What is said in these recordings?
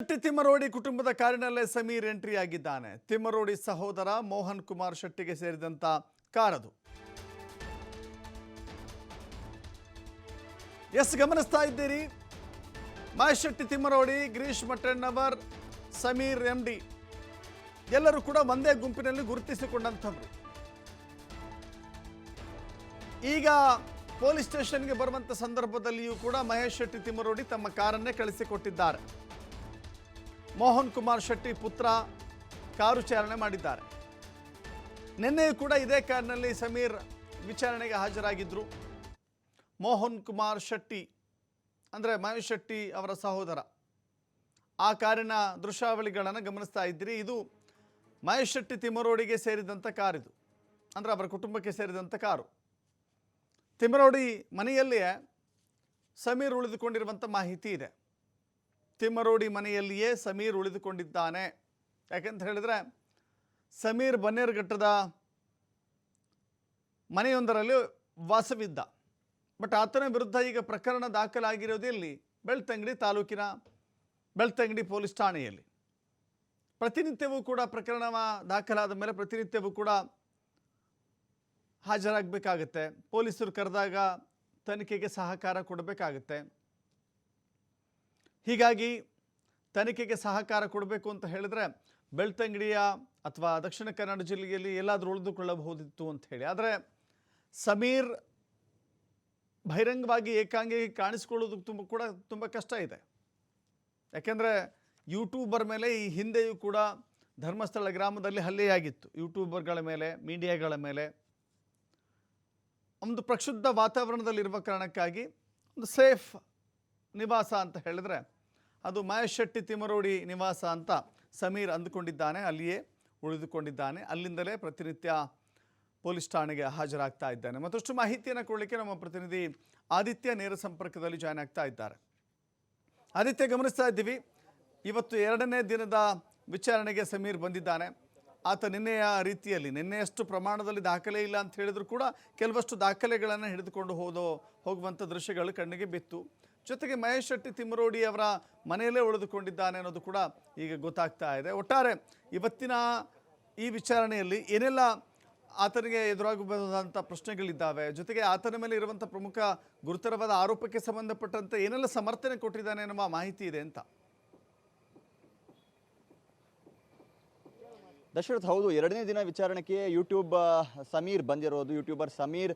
ಶೆಟ್ಟಿ ತಿಮ್ಮರೋಡಿ ಕುಟುಂಬದ ಕಾರಿನಲ್ಲೇ ಸಮೀರ್ ಎಂಟ್ರಿ ಆಗಿದ್ದಾನೆ. ತಿಮ್ಮರೋಡಿ ಸಹೋದರ ಮೋಹನ್ ಕುಮಾರ್ ಶೆಟ್ಟಿಗೆ ಸೇರಿದಂತ ಕಾರದು. ಎಸ್, ಗಮನಿಸ್ತಾ ಇದ್ದೀರಿ. ಮಹೇಶ್ ಶೆಟ್ಟಿ, ತಿಮ್ಮರೋಡಿ, ಗಿರೀಶ್ ಮಟ್ಟಣ್ಣವರ್ ಸಮೀರ್ ಎಂ ಡಿ ಎಲ್ಲರೂ ಕೂಡ ಒಂದೇ ಗುಂಪಿನಲ್ಲಿ ಗುರುತಿಸಿಕೊಂಡಂಥವ್ರು. ಈಗ ಪೊಲೀಸ್ ಸ್ಟೇಷನ್ಗೆ ಬರುವಂತ ಸಂದರ್ಭದಲ್ಲಿಯೂ ಕೂಡ ಮಹೇಶ್ ಶೆಟ್ಟಿ, ತಿಮ್ಮರೋಡಿ ತಮ್ಮ ಕಾರನ್ನೇ ಕಳಿಸಿಕೊಟ್ಟಿದ್ದಾರೆ. ಮೋಹನ್ ಕುಮಾರ್ ಶೆಟ್ಟಿ ಪುತ್ರ ಕಾರು ಚಾಲನೆ ಮಾಡಿದ್ದಾರೆ. ನಿನ್ನೆಯೂ ಕೂಡ ಇದೇ ಕಾರಿನಲ್ಲಿ ಸಮೀರ್ ವಿಚಾರಣೆಗೆ ಹಾಜರಾಗಿದ್ದರು ಮೋಹನ್ ಕುಮಾರ್ ಶೆಟ್ಟಿ, ಅಂದರೆ ಮಹೇಶ್ ಶೆಟ್ಟಿ ಅವರ ಸಹೋದರ. ಆ ಕಾರಿನ ದೃಶ್ಯಾವಳಿಗಳನ್ನು ಗಮನಿಸ್ತಾ ಇದ್ದೀರಿ. ಇದು ಮಹೇಶ್ ಶೆಟ್ಟಿ ತಿಮ್ಮರೋಡಿಗೆ ಸೇರಿದಂಥ ಕಾರಿದು. ಅಂದರೆ ಅವರ ಕುಟುಂಬಕ್ಕೆ ಸೇರಿದಂಥ ಕಾರು. ತಿಮ್ಮರೋಡಿ ಮನೆಯಲ್ಲಿಯೇ ಸಮೀರ್ ಉಳಿದುಕೊಂಡಿರುವಂಥ ಮಾಹಿತಿ ಇದೆ. ತಿಮ್ಮರೋಡಿ ಮನೆಯಲ್ಲಿಯೇ ಸಮೀರ್ ಉಳಿದುಕೊಂಡಿದ್ದಾನೆ. ಯಾಕೆಂತ ಹೇಳಿದರೆ, ಸಮೀರ್ ಬನ್ನೇರುಘಟ್ಟದ ಮನೆಯೊಂದರಲ್ಲಿ ವಾಸವಿದ್ದ. ಬಟ್ ಆತನ ವಿರುದ್ಧ ಈಗ ಪ್ರಕರಣ ದಾಖಲಾಗಿರೋದು ಇಲ್ಲಿ ಬೆಳ್ತಂಗಡಿ ತಾಲೂಕಿನ ಬೆಳ್ತಂಗಡಿ ಪೊಲೀಸ್ ಠಾಣೆಯಲ್ಲಿ. ಪ್ರತಿನಿತ್ಯವೂ ಕೂಡ ಪ್ರಕರಣ ದಾಖಲಾದ ಮೇಲೆ ಪ್ರತಿನಿತ್ಯವೂ ಕೂಡ ಹಾಜರಾಗಬೇಕಾಗತ್ತೆ. ಪೊಲೀಸರು ಕರೆದಾಗ ತನಿಖೆಗೆ ಸಹಕಾರ ಕೊಡಬೇಕಾಗತ್ತೆ. ಹೀಗಾಗಿ ತನಿಖೆಗೆ ಸಹಕಾರ ಕೊಡಬೇಕು ಅಂತ ಹೇಳಿದ್ರೆ ಬೆಳ್ತಂಗಡಿಯ ಅಥವಾ ದಕ್ಷಿಣ ಕನ್ನಡ ಜಿಲ್ಲೆಯಲ್ಲಿ ಎಲ್ಲಾದರೂ ಉಳಿದುಕೊಳ್ಳಬಹುದಿತ್ತು ಅಂತ ಹೇಳಿ. ಆದರೆ ಸಮೀರ್ ಬಹಿರಂಗವಾಗಿ ಏಕಾಂಗಿ ಕಾಣಿಸ್ಕೊಳ್ಳೋದು ತುಂಬ ಕೂಡ ತುಂಬ ಕಷ್ಟ ಇದೆ. ಯಾಕೆಂದರೆ ಯೂಟ್ಯೂಬರ್ ಮೇಲೆ ಈ ಹಿಂದೆಯೂ ಕೂಡ ಧರ್ಮಸ್ಥಳ ಗ್ರಾಮದಲ್ಲಿ ಹಲ್ಲೆಯಾಗಿತ್ತು ಯೂಟ್ಯೂಬರ್ಗಳ ಮೇಲೆ, ಮೀಡಿಯಾಗಳ ಮೇಲೆ. ಒಂದು ಪ್ರಕ್ಷುಬ್ಧ ವಾತಾವರಣದಲ್ಲಿರುವ ಕಾರಣಕ್ಕಾಗಿ ಒಂದು ಸೇಫ್ ನಿವಾಸ ಅಂತ ಹೇಳಿದ್ರೆ ಅದು ಮಹೇಶ್ ಶೆಟ್ಟಿ ತಿಮರೋಡಿ ನಿವಾಸ ಅಂತ ಸಮೀರ್ ಅಂದುಕೊಂಡಿದ್ದಾನೆ, ಅಲ್ಲಿಯೇ ಉಳಿದುಕೊಂಡಿದ್ದಾನೆ. ಅಲ್ಲಿಂದಲೇ ಪ್ರತಿನಿತ್ಯ ಪೊಲೀಸ್ ಠಾಣೆಗೆ ಹಾಜರಾಗ್ತಾ ಇದ್ದಾನೆ. ಮತ್ತಷ್ಟು ಮಾಹಿತಿಯನ್ನು ಕೊಡಲಿಕ್ಕೆ ನಮ್ಮ ಪ್ರತಿನಿಧಿ ಆದಿತ್ಯ ನೇರ ಸಂಪರ್ಕದಲ್ಲಿ ಜಾಯ್ನ್ ಆಗ್ತಾ ಇದ್ದಾರೆ. ಆದಿತ್ಯ, ಗಮನಿಸ್ತಾ ಇದ್ದೀವಿ. ಇವತ್ತು ಎರಡನೇ ದಿನದ ವಿಚಾರಣೆಗೆ ಸಮೀರ್ ಬಂದಿದ್ದಾನೆ. ಆತ ನಿನ್ನೆಯ ರೀತಿಯಲ್ಲಿ, ನಿನ್ನೆಯಷ್ಟು ಪ್ರಮಾಣದಲ್ಲಿ ದಾಖಲೆ ಇಲ್ಲ ಅಂತ ಹೇಳಿದ್ರು ಕೂಡ ಕೆಲವಷ್ಟು ದಾಖಲೆಗಳನ್ನು ಹಿಡಿದುಕೊಂಡು ಹೋದೋ ಹೋಗುವಂಥ ದೃಶ್ಯಗಳು ಕಣ್ಣಿಗೆ ಬಿತ್ತು. ಜೊತೆಗೆ ಮಹೇಶ್ ಶೆಟ್ಟಿ ತಿಮ್ಮರೋಡಿ ಅವರ ಮನೆಯಲ್ಲೇ ಉಳಿದುಕೊಂಡಿದ್ದಾನೆ ಅನ್ನೋದು ಕೂಡ ಈಗ ಗೊತ್ತಾಗ್ತಾ ಇದೆ. ಒಟ್ಟಾರೆ ಇವತ್ತಿನ ಈ ವಿಚಾರಣೆಯಲ್ಲಿ ಏನೆಲ್ಲ ಆತನಿಗೆ ಎದುರಾಗಬಹುದಾದಂಥ ಪ್ರಶ್ನೆಗಳಿದ್ದಾವೆ, ಜೊತೆಗೆ ಆತನ ಮೇಲೆ ಇರುವಂಥ ಪ್ರಮುಖ ಗುರುತರವಾದ ಆರೋಪಕ್ಕೆ ಸಂಬಂಧಪಟ್ಟಂತೆ ಏನೆಲ್ಲ ಸಮರ್ಥನೆ ಕೊಟ್ಟಿದ್ದಾನೆ ಎನ್ನುವ ಮಾಹಿತಿ ಇದೆ ಅಂತ. ದಶರಥ್ ಹೌದು, ಎರಡನೇ ದಿನ ವಿಚಾರಣೆಗೆ ಯೂಟ್ಯೂಬ್ ಸಮೀರ್ ಬಂದಿರೋದು. YouTuber Sameer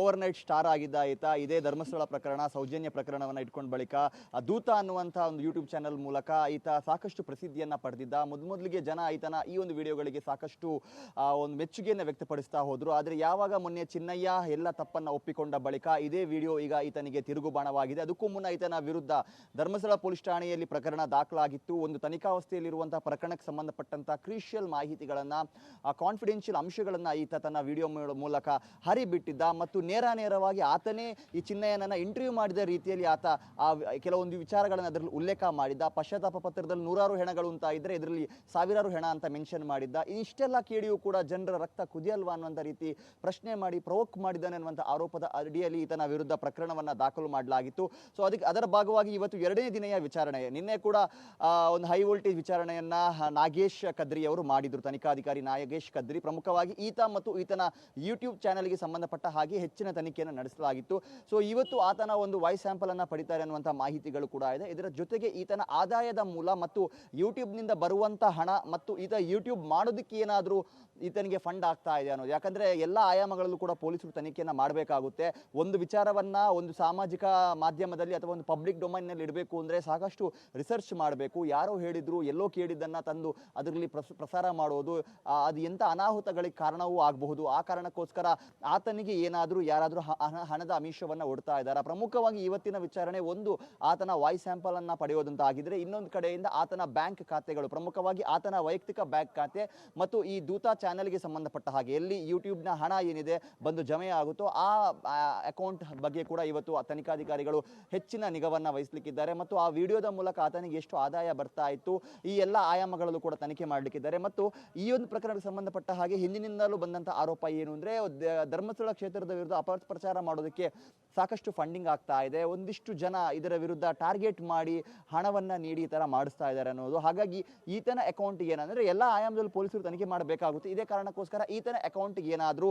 overnight star ಆಗಿದ್ದ ಈತ. ಇದೇ ಧರ್ಮಸ್ಥಳ ಪ್ರಕರಣ, ಸೌಜನ್ಯ ಪ್ರಕರಣವನ್ನು ಇಟ್ಕೊಂಡ ಬಳಿಕ ದೂತ ಅನ್ನುವಂಥ ಒಂದು ಯೂಟ್ಯೂಬ್ ಚಾನೆಲ್ ಮೂಲಕ ಈತ ಸಾಕಷ್ಟು ಪ್ರಸಿದ್ಧಿಯನ್ನ ಪಡೆದಿದ್ದ. ಮೊದಮೊದಲಿಗೆ ಜನ ಈತನ ಈ ಒಂದು ವಿಡಿಯೋಗಳಿಗೆ ಸಾಕಷ್ಟು ಒಂದು ಮೆಚ್ಚುಗೆಯನ್ನು ವ್ಯಕ್ತಪಡಿಸ್ತಾ ಹೋದ್ರು. ಆದರೆ ಯಾವಾಗ ಮೊನ್ನೆ ಚಿನ್ನಯ್ಯ ಎಲ್ಲ ತಪ್ಪನ್ನ ಒಪ್ಪಿಕೊಂಡ ಬಳಿಕ ಇದೇ ವಿಡಿಯೋ ಈಗ ಈತನಿಗೆ ತಿರುಗುಬಾಣವಾಗಿದೆ ಅದಕ್ಕೂ ಮುನ್ನ ಈತನ ವಿರುದ್ಧ ಧರ್ಮಸ್ಥಳ ಪೊಲೀಸ್ ಠಾಣೆಯಲ್ಲಿ ಪ್ರಕರಣ ದಾಖಲಾಗಿತ್ತು. ಒಂದು ತನಿಖಾವಸ್ಥೆಯಲ್ಲಿರುವಂತಹ ಪ್ರಕರಣಕ್ಕೆ ಸಂಬಂಧಪಟ್ಟಂತ ಕ್ರಿಷಿಯಲ್ ಮಾಹಿತಿಗಳನ್ನ ಕಾನ್ಫಿಡೆನ್ಷಿಯಲ್ ಅಂಶಗಳನ್ನ ಈತ ತನ್ನ ವಿಡಿಯೋ ಮೂಲಕ ಹರಿಬಿಟ್ಟಿದ್ದ ಮತ್ತು ನೇರ ನೇರವಾಗಿ ಆತನೇ ಈ ಚಿನ್ನಯ್ಯನನ್ನ ಇಂಟರ್ವ್ಯೂ ಮಾಡಿದ ರೀತಿಯಲ್ಲಿ ಆತ ಆ ಕೆಲವೊಂದು ವಿಚಾರಗಳನ್ನು ಅದರಲ್ಲಿ ಉಲ್ಲೇಖ ಮಾಡಿದ್ದ. ಪಶ್ಚಾತ್ತಾಪ ಪತ್ರದಲ್ಲಿ ನೂರಾರು ಹೆಣಗಳು ಅಂತ ಇದ್ರೆ ಇದರಲ್ಲಿ ಸಾವಿರಾರು ಹೆಣ ಅಂತ ಮೆನ್ಷನ್ ಮಾಡಿದ್ದ. ಇಷ್ಟೆಲ್ಲ ಕೇಳಿಯೂ ಕೂಡ ಜನರ ರಕ್ತ ಕುದಿಯಲ್ವಾ ಅನ್ನುವಂಥ ರೀತಿ ಪ್ರಶ್ನೆ ಮಾಡಿ ಪ್ರವೋಕ್ ಮಾಡಿದ್ದಾನೆ ಅನ್ನುವಂಥ ಆರೋಪದ ಅಡಿಯಲ್ಲಿ ಈತನ ವಿರುದ್ಧ ಪ್ರಕರಣವನ್ನ ದಾಖಲು ಮಾಡಲಾಗಿತ್ತು. ಸೊ ಅದಕ್ಕೆ ಅದರ ಭಾಗವಾಗಿ ಇವತ್ತು ಎರಡನೇ ದಿನೆಯ ವಿಚಾರಣೆ. ನಿನ್ನೆ ಕೂಡ ಒಂದು ಹೈ ವೋಲ್ಟೇಜ್ ವಿಚಾರಣೆಯನ್ನ ನಾಗೇಶ್ ಕದ್ರಿ ಅವರು ಮಾಡಿದ್ರು. ತನಿಖಾಧಿಕಾರಿ ನಾಯಗೇಶ್ ಕದ್ರಿ ಪ್ರಮುಖವಾಗಿ ಈತ ಮತ್ತು ಈತನ ಯೂಟ್ಯೂಬ್ ಚಾನೆಲ್ಗೆ ಸಂಬಂಧಪಟ್ಟ ಹಾಗೆ ಹೆಚ್ಚಿನ ತನಿಖೆಯನ್ನು ನಡೆಸಲಾಗಿತ್ತು. ಸೊ ಇವತ್ತು ಆತನ ಒಂದು ವಾಯ್ಸ್ ಸ್ಯಾಂಪಲ್ ಅನ್ನು ಪಡಿತಾರೆ ಅನ್ನುವಂಥ ಮಾಹಿತಿಗಳು ಕೂಡ ಇದೆ. ಇದರ ಜೊತೆಗೆ ಈತನ ಆದಾಯದ ಮೂಲ ಮತ್ತು ಯೂಟ್ಯೂಬ್ನಿಂದ ಬರುವಂತ ಹಣ ಮತ್ತು ಈತ ಯೂಟ್ಯೂಬ್ ಮಾಡೋದಕ್ಕೆ ಏನಾದರೂ ಈತನಿಗೆ ಫಂಡ್ ಆಗ್ತಾ ಇದೆ ಅನ್ನೋದು. ಯಾಕಂದ್ರೆ ಎಲ್ಲ ಆಯಾಮಗಳಲ್ಲೂ ಕೂಡ ಪೊಲೀಸರು ತನಿಖೆಯನ್ನ ಮಾಡಬೇಕಾಗುತ್ತೆ. ಒಂದು ವಿಚಾರವನ್ನ ಒಂದು ಸಾಮಾಜಿಕ ಮಾಧ್ಯಮದಲ್ಲಿ ಅಥವಾ ಒಂದು ಪಬ್ಲಿಕ್ ಡೊಮೈನ್ನಲ್ಲಿ ಇಡಬೇಕು ಅಂದ್ರೆ ಸಾಕಷ್ಟು ರಿಸರ್ಚ್ ಮಾಡಬೇಕು. ಯಾರೋ ಹೇಳಿದ್ರು, ಎಲ್ಲೋ ಕೇಳಿದ್ದನ್ನು ತಂದು ಅದರಲ್ಲಿ ಪ್ರಸ- ಪ್ರಸಾರ ಮಾಡೋದು ಅದು ಎಂಥ ಅನಾಹುತಗಳಿಗೆ ಕಾರಣವೂ ಆಗಬಹುದು. ಆ ಕಾರಣಕ್ಕೋಸ್ಕರ ಆತನಿಗೆ ಏನಾದರೂ, ಯಾರಾದರೂ ಹಣದ ಅಮಿಷವನ್ನ ಒಡ್ತಾ ಇದ್ದಾರೆ? ಪ್ರಮುಖವಾಗಿ ಇವತ್ತಿನ ವಿಚಾರಣೆ ಒಂದು ಆತನ ವಾಯ್ಸ್ ಸ್ಯಾಂಪಲ್ ಪಡೆಯೋದಂತ ಆಗಿದ್ರೆ ಇನ್ನೊಂದು ಕಡೆಯಿಂದ ಆತನ ಬ್ಯಾಂಕ್ ಖಾತೆಗಳು, ಪ್ರಮುಖವಾಗಿ ಆತನ ವೈಯಕ್ತಿಕ ಬ್ಯಾಂಕ್ ಖಾತೆ ಮತ್ತು ಈ ದೂತ ಚಾನೆಲ್ಗೆ ಸಂಬಂಧಪಟ್ಟ ಹಾಗೆ. ಎಲ್ಲಿ ಯೂಟ್ಯೂಬ್ನ ಹಣ ಏನಿದೆ, ಬಂದು ಜಮೆ ಆಗುತ್ತೋ ಆ ಅಕೌಂಟ್ ಬಗ್ಗೆ ಕೂಡ ಇವತ್ತು ತನಿಖಾಧಿಕಾರಿಗಳು ಹೆಚ್ಚಿನ ನಿಗವನ್ನ ವಹಿಸಲಿಕ್ಕಿದ್ದಾರೆ. ಮತ್ತು ಆ ವಿಡಿಯೋದ ಮೂಲಕ ಆತನಿಗೆ ಎಷ್ಟು ಆದಾಯ ಬರ್ತಾ ಇತ್ತು, ಈ ಎಲ್ಲ ಆಯಾಮಗಳಲ್ಲೂ ಕೂಡ ತನಿಖೆ ಮಾಡಲಿಕ್ಕಿದ್ದಾರೆ. ಮತ್ತು ಮತ್ತು ಈ ಒಂದು ಪ್ರಕರಣಕ್ಕೆ ಸಂಬಂಧಪಟ್ಟ ಹಾಗೆ ಹಿಂದಿನಿಂದಲೂ ಬಂದಂಥ ಆರೋಪ ಏನು ಅಂದರೆ, ಧರ್ಮಸ್ಥಳ ಕ್ಷೇತ್ರದ ವಿರುದ್ಧ ಅಪಪ್ರಚಾರ ಮಾಡೋದಕ್ಕೆ ಸಾಕಷ್ಟು ಫಂಡಿಂಗ್ ಆಗ್ತಾ ಇದೆ. ಒಂದಿಷ್ಟು ಜನ ಇದರ ವಿರುದ್ಧ ಟಾರ್ಗೆಟ್ ಮಾಡಿ ಹಣವನ್ನ ನೀಡಿ ಈ ಥರ ಮಾಡಿಸ್ತಾ ಇದ್ದಾರೆ ಅನ್ನೋದು. ಹಾಗಾಗಿ ಈತನ ಅಕೌಂಟ್ ಏನಂದ್ರೆ, ಎಲ್ಲ ಆಯಾಮದಲ್ಲಿ ಪೊಲೀಸರು ತನಿಖೆ ಮಾಡಬೇಕಾಗುತ್ತೆ. ಇದೇ ಕಾರಣಕ್ಕೋಸ್ಕರ ಈತನ ಅಕೌಂಟ್ಗೆ ಏನಾದರೂ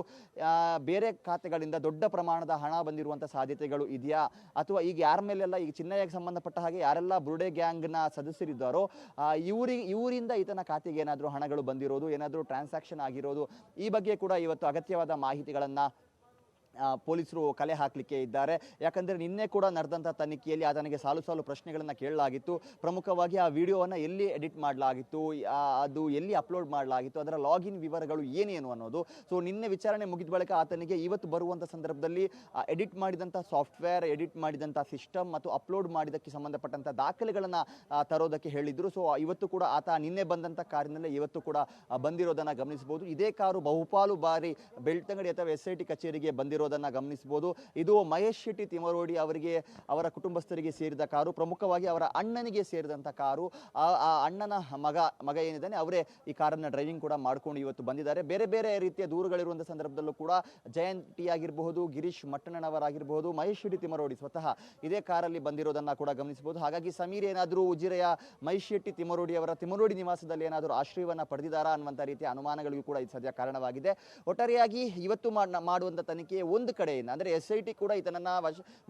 ಬೇರೆ ಖಾತೆಗಳಿಂದ ದೊಡ್ಡ ಪ್ರಮಾಣದ ಹಣ ಬಂದಿರುವಂಥ ಸಾಧ್ಯತೆಗಳು ಇದೆಯಾ? ಅಥವಾ ಈಗ ಯಾರ ಮೇಲೆಲ್ಲ ಈಗ ಚಿನ್ನಯ್ಯಗೆ ಸಂಬಂಧಪಟ್ಟ ಹಾಗೆ ಯಾರೆಲ್ಲ ಬುರುಡೆ ಗ್ಯಾಂಗ್ನ ಸದಸ್ಯರಿದ್ದಾರೋ ಇವರಿಗೆ ಇವರಿಂದ ಈತನ ಖಾತೆಗೆ ಏನಾದರೂ ಹಣಗಳು ಬಂದಿರೋದು, ಏನಾದರೂ ಟ್ರಾನ್ಸಾಕ್ಷನ್ ಆಗಿರೋದು, ಈ ಬಗ್ಗೆ ಕೂಡ ಇವತ್ತು ಅಗತ್ಯವಾದ ಮಾಹಿತಿಗಳನ್ನು ಪೊಲೀಸರು ಕಲೆ ಹಾಕಲಿಕ್ಕೆ ಇದ್ದಾರೆ. ಯಾಕಂದರೆ ನಿನ್ನೆ ಕೂಡ ನಡೆದಂಥ ತನಿಖೆಯಲ್ಲಿ ಆತನಿಗೆ ಸಾಲು ಸಾಲು ಪ್ರಶ್ನೆಗಳನ್ನು ಕೇಳಲಾಗಿತ್ತು. ಪ್ರಮುಖವಾಗಿ ಆ ವಿಡಿಯೋವನ್ನು ಎಲ್ಲಿ ಎಡಿಟ್ ಮಾಡಲಾಗಿತ್ತು ಅದು ಎಲ್ಲಿ ಅಪ್ಲೋಡ್ ಮಾಡಲಾಗಿತ್ತು, ಅದರ ಲಾಗಿನ್ ವಿವರಗಳು ಏನೇನು ಅನ್ನೋದು. ಸೊ ನಿನ್ನೆ ವಿಚಾರಣೆ ಮುಗಿದ ಬಳಿಕ ಆತನಿಗೆ ಇವತ್ತು ಬರುವಂಥ ಸಂದರ್ಭದಲ್ಲಿ ಎಡಿಟ್ ಮಾಡಿದಂಥ ಸಾಫ್ಟ್ವೇರ್, ಎಡಿಟ್ ಮಾಡಿದಂಥ ಸಿಸ್ಟಮ್ ಮತ್ತು ಅಪ್ಲೋಡ್ ಮಾಡಿದ್ದಕ್ಕೆ ಸಂಬಂಧಪಟ್ಟಂಥ ದಾಖಲೆಗಳನ್ನು ತರೋದಕ್ಕೆ ಹೇಳಿದ್ರು. ಸೊ ಇವತ್ತು ಕೂಡ ಆತ ನಿನ್ನೆ ಬಂದಂಥ ಕಾರಿನಲ್ಲೇ ಇವತ್ತು ಕೂಡ ಬಂದಿರೋದನ್ನು ಗಮನಿಸಬಹುದು. ಇದೇ ಕಾರು ಬಹುಪಾಲು ಬಾರಿ ಬೆಳ್ತಂಗಡಿ ಅಥವಾ ಎಸ್ ಐ ಟಿ ಕಚೇರಿಗೆ ಬಂದಿರೋದನ್ನ ಗಮನಿಸಬಹುದು. ಇದು ಮಹೇಶ್ ಶೆಟ್ಟಿ ತಿಮರೋಡಿ ಅವರಿಗೆ, ಅವರ ಕುಟುಂಬಸ್ಥರಿಗೆ ಸೇರಿದ ಕಾರು. ಪ್ರಮುಖವಾಗಿ ಅವರ ಅಣ್ಣನಿಗೆ ಸೇರಿದಂಥ ಕಾರು. ಆ ಅಣ್ಣನ ಮಗ ಮಗ ಏನಿದ್ದಾನೆ, ಅವರೇ ಈ ಕಾರನ್ನ ಡ್ರೈವಿಂಗ್ ಕೂಡ ಮಾಡ್ಕೊಂಡು ಇವತ್ತು ಬಂದಿದ್ದಾರೆ. ಬೇರೆ ಬೇರೆ ರೀತಿಯ ದೂರುಗಳಿರುವಂಥ ಸಂದರ್ಭದಲ್ಲೂ ಕೂಡ ಜಯಂತಿ ಆಗಿರಬಹುದು ಗಿರೀಶ್ ಮಟ್ಟಣ್ಣನವರಾಗಿರಬಹುದು, ಮಹೇಶ್ ಶೆಟ್ಟಿ ತಿಮರೋಡಿ ಸ್ವತಃ ಇದೇ ಕಾರಲ್ಲಿ ಬಂದಿರೋದನ್ನ ಕೂಡ ಗಮನಿಸಬಹುದು. ಹಾಗಾಗಿ ಸಮೀರ್ ಏನಾದರೂ ಉಜಿರೆಯ ಮಹೇಶ್ ಶೆಟ್ಟಿ ತಿಮರೋಡಿ ಅವರ ತಿಮರೋಡಿ ನಿವಾಸದಲ್ಲಿ ಏನಾದರೂ ಆಶ್ರಯವನ್ನು ಪಡೆದಿದ್ದಾರಾ ಅನ್ನುವಂಥ ರೀತಿಯ ಅನುಮಾನಗಳಿಗೂ ಕೂಡ ಇದು ಸದ್ಯ ಕಾರಣವಾಗಿದೆ. ಒಟ್ಟಾರೆಯಾಗಿ ಇವತ್ತು ಮಾಡುವಂಥ ತನಿಖೆ ಒಂದು ಕಡೆಯಿಂದ, ಅಂದರೆ ಎಸ್ ಐ ಟಿ ಕೂಡ ಇದನ್ನು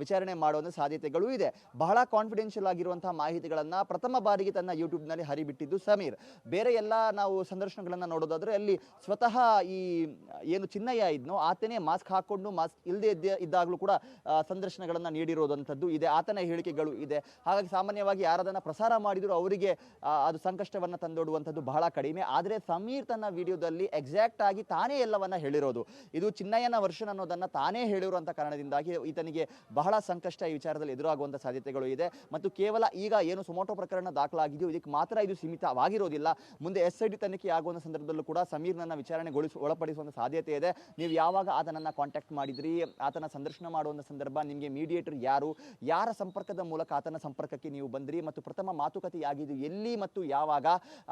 ವಿಚಾರಣೆ ಮಾಡುವಂಥ ಸಾಧ್ಯತೆಗಳು ಇದೆ. ಬಹಳ ಕಾನ್ಫಿಡೆನ್ಷಿಯಲ್ ಆಗಿರುವಂತಹ ಮಾಹಿತಿಗಳನ್ನು ಪ್ರಥಮ ಬಾರಿಗೆ ತನ್ನ ಯೂಟ್ಯೂಬ್ನಲ್ಲಿ ಹರಿಬಿಟ್ಟಿದ್ದು ಸಮೀರ್. ಬೇರೆ ಎಲ್ಲ ನಾವು ಸಂದರ್ಶನಗಳನ್ನು ನೋಡೋದಾದ್ರೆ ಅಲ್ಲಿ ಸ್ವತಃ ಈ ಏನು ಚಿನ್ನಯ್ಯ ಇದ್ನೋ, ಆತನೇ ಮಾಸ್ಕ್ ಹಾಕೊಂಡು ಮಾಸ್ಕ್ ಇಲ್ಲದೆ ಇದ್ದ ಇದ್ದಾಗಲೂ ಕೂಡ ಸಂದರ್ಶನಗಳನ್ನು ಸಂದರ್ಶನಗಳನ್ನ ನೀಡಿರೋದಂಥದ್ದು ಇದೆ. ಆತನ ಹೇಳಿಕೆಗಳು ಇದೆ. ಹಾಗಾಗಿ ಸಾಮಾನ್ಯವಾಗಿ ಯಾರದನ್ನು ಪ್ರಸಾರ ಮಾಡಿದ್ರು ಅವರಿಗೆ ಅದು ಸಂಕಷ್ಟವನ್ನ ತಂದೊಡುವಂಥದ್ದು ಬಹಳ ಕಡಿಮೆ. ಆದರೆ ಸಮೀರ್ ತನ್ನ ವಿಡಿಯೋದಲ್ಲಿ ಎಕ್ಸಾಕ್ಟ್ ಆಗಿ ತಾನೇ ಎಲ್ಲವನ್ನ ಹೇಳಿರೋದು. ಇದು ಚಿನ್ನಯ್ಯನ ವರ್ಷನ್ ಅನ್ನೋದನ್ನ ತಾನೇ ಹೇಳಿರುವಂಥ ಕಾರಣದಿಂದಾಗಿ ಈತನಿಗೆ ಬಹಳ ಸಂಕಷ್ಟ ಈ ವಿಚಾರದಲ್ಲಿ ಎದುರಾಗುವಂಥ ಸಾಧ್ಯತೆಗಳು ಇದೆ. ಮತ್ತು ಕೇವಲ ಈಗ ಏನು ಸುಮೋಟೋ ಪ್ರಕರಣ ದಾಖಲಾಗಿದೆಯೋ ಇದಕ್ಕೆ ಮಾತ್ರ ಇದು ಸೀಮಿತವಾಗಿರೋದಿಲ್ಲ. ಮುಂದೆ ಎಸ್ ಐ ಡಿ ತನಿಖೆ ಆಗುವಂಥ ಸಂದರ್ಭದಲ್ಲೂ ಕೂಡ ಸಮೀರ್ನನ್ನ ವಿಚಾರಣೆಗೊಳಿಸಿ, ಒಳಪಡಿಸುವಂಥ ಸಾಧ್ಯತೆ ಇದೆ. ನೀವು ಯಾವಾಗ ಆತನನ್ನ ಕಾಂಟ್ಯಾಕ್ಟ್ ಮಾಡಿದ್ರಿ, ಆತನ ಸಂದರ್ಶನ ಮಾಡುವಂಥ ಸಂದರ್ಭ, ನಿಮಗೆ ಮೀಡಿಯೇಟರ್ ಯಾರು, ಯಾರ ಸಂಪರ್ಕದ ಮೂಲಕ ಆತನ ಸಂಪರ್ಕಕ್ಕೆ ನೀವು ಬಂದ್ರಿ, ಮತ್ತು ಪ್ರಥಮ ಮಾತುಕತೆ ಆಗಿದ್ದು ಎಲ್ಲಿ ಮತ್ತು ಯಾವಾಗ,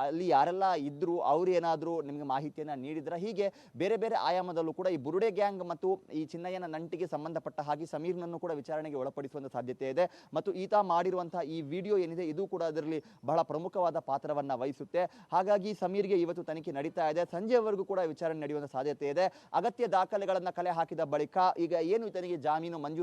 ಅಲ್ಲಿ ಯಾರೆಲ್ಲ ಇದ್ರು, ಅವ್ರು ಏನಾದರೂ ನಿಮಗೆ ಮಾಹಿತಿಯನ್ನು ನೀಡಿದ್ರ? ಹೀಗೆ ಬೇರೆ ಬೇರೆ ಆಯಾಮದಲ್ಲೂ ಕೂಡ ಈ ಬುರುಡೆ ಗ್ಯಾಂಗ್ ಮತ್ತು ಈ ಚಿನ್ನಯ್ಯನ ನಂಟಿಗೆ ಸಂಬಂಧಪಟ್ಟ ಹಾಗೆ ಸಮೀರ್ನನ್ನು ಕೂಡ ವಿಚಾರಣೆಗೆ ಒಳಪಡಿಸುವಂಥ ಸಾಧ್ಯತೆ ಇದೆ. ಮತ್ತು ಈತ ಮಾಡಿರುವಂತಹ ಈ ವಿಡಿಯೋ ಏನಿದೆ, ಇದು ಕೂಡ ಅದರಲ್ಲಿ ಬಹಳ ಪ್ರಮುಖವಾದ ಪಾತ್ರವನ್ನ ವಹಿಸುತ್ತೆ. ಹಾಗಾಗಿ ಸಮೀರ್ಗೆ ಇವತ್ತು ತನಿಖೆ ನಡೀತಾ ಇದೆ. ಸಂಜೆವರೆಗೂ ಕೂಡ ವಿಚಾರಣೆ ನಡೆಯುವಂಥ ಸಾಧ್ಯತೆ ಇದೆ. ಅಗತ್ಯ ದಾಖಲೆಗಳನ್ನು ಕಲೆ ಹಾಕಿದ ಬಳಿಕ ಈಗ ಏನು ಈತನಿಗೆ ಜಾಮೀನು ಮಂಜೂರು